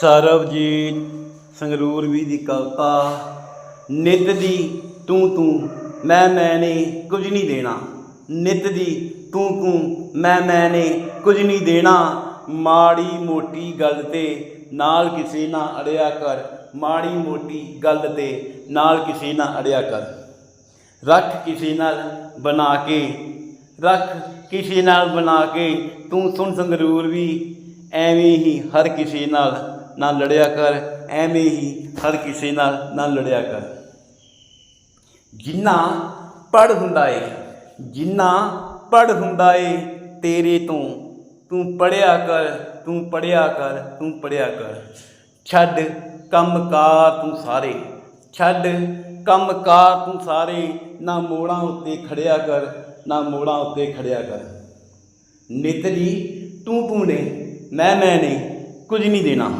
ਸਰਬਜੀਤ ਸੰਗਰੂਰਵੀ ਦੀ ਕਵਿਤਾ, ਨਿਤ ਦੀ ਤੂੰ ਤੂੰ, ਮੈਂ ਮੈਂ ਨੇ ਕੁਝ ਨਹੀਂ ਦੇਣਾ। ਨਿਤ ਦੀ ਤੂੰ ਤੂੰ, ਮੈਂ ਮੈਂ ਨੇ ਕੁਝ ਨਹੀਂ ਦੇਣਾ। ਮਾੜੀ ਮੋਟੀ ਗੱਲ ਤੇ ਨਾਲ ਕਿਸੇ ਨਾਲ ਅੜਿਆ ਕਰ। ਮਾੜੀ ਮੋਟੀ ਗੱਲ ਤੇ ਨਾਲ ਕਿਸੇ ਨਾਲ ਅੜਿਆ ਕਰ। ਰੱਖ ਕਿਸੇ ਨਾਲ ਬਣਾ ਕੇ, ਰੱਖ ਕਿਸੇ ਨਾਲ ਬਣਾ ਕੇ, ਤੂੰ ਸੁਣ ਸੰਗਰੂਰ ਵੀ, ਐਵੇਂ ਹੀ ਹਰ ਕਿਸੇ ਨਾਲ ਨਾ ਲੜਿਆ ਕਰ, ਐਵੇਂ ਹੀ ਹਰ ਕਿਸੇ ਨਾਲ ਨਾ ਲੜਿਆ ਕਰ। ਜਿੰਨਾ ਪੜ ਹੁੰਦਾ ਏ, ਜਿੰਨਾ ਪੜ ਹੁੰਦਾ ਏ, ਤੇਰੇ ਤੋਂ ਤੂੰ ਪੜਿਆ ਕਰ, ਤੂੰ ਪੜਿਆ ਕਰ, ਤੂੰ ਪੜਿਆ ਕਰ। ਛੱਡ ਕੰਮਕਾਰ ਤੂੰ ਸਾਰੇ, ਛੱਡ ਕੰਮਕਾਰ ਤੂੰ ਸਾਰੇ, ਨਾ ਮੋੜਾਂ ਉੱਤੇ ਖੜਿਆ ਕਰ, ਨਾ ਮੋੜਾਂ ਉੱਤੇ ਖੜਿਆ ਕਰ। ਨਿਤ ਦੀ ਤੂੰ ਤੂੰ ਨੇ, ਮੈਂ ਮੈਂ ਨੇ, ਕੁਝ ਨਹੀਂ ਦੇਣਾ।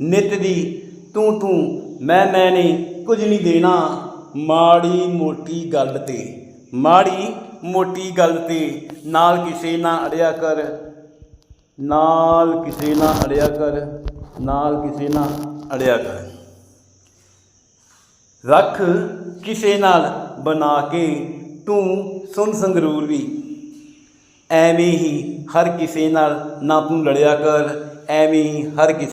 ਨਿਤ ਦੀ। ਤੂੰ ਤੂੰ, ਮੈਂ ਮੈਂ ਨੇ ਕੁਝ ਨਹੀਂ ਦੇਣਾ ਮਾੜੀ ਮੋਟੀ ਗੱਲ ਤੇ। ਮਾੜੀ ਮੋਟੀ ਗੱਲ ਤੇ ਨਾਲ ਕਿਸੇ ਨਾਲ ਅੜਿਆ ਕਰ। ਨਾਲ ਕਿਸੇ ਨਾਲ ਅੜਿਆ ਕਰ। ਨਾਲ ਕਿਸੇ ਨਾਲ ਅੜਿਆ ਕਰ। ਰੱਖ ਕਿਸੇ ਨਾਲ ਬਣਾ ਕੇ ਤੂੰ ਸੁਣ ਸੰਗਰੂਰ ਵੀ। ਐਵੇਂ ਹੀ ਹਰ ਕਿਸੇ ਨਾਲ ਨਾ ਤੂੰ ਲੜਿਆ ਕਰ। ਐਵੇਂ ਹੀ ਹਰ ਕਿਸੇ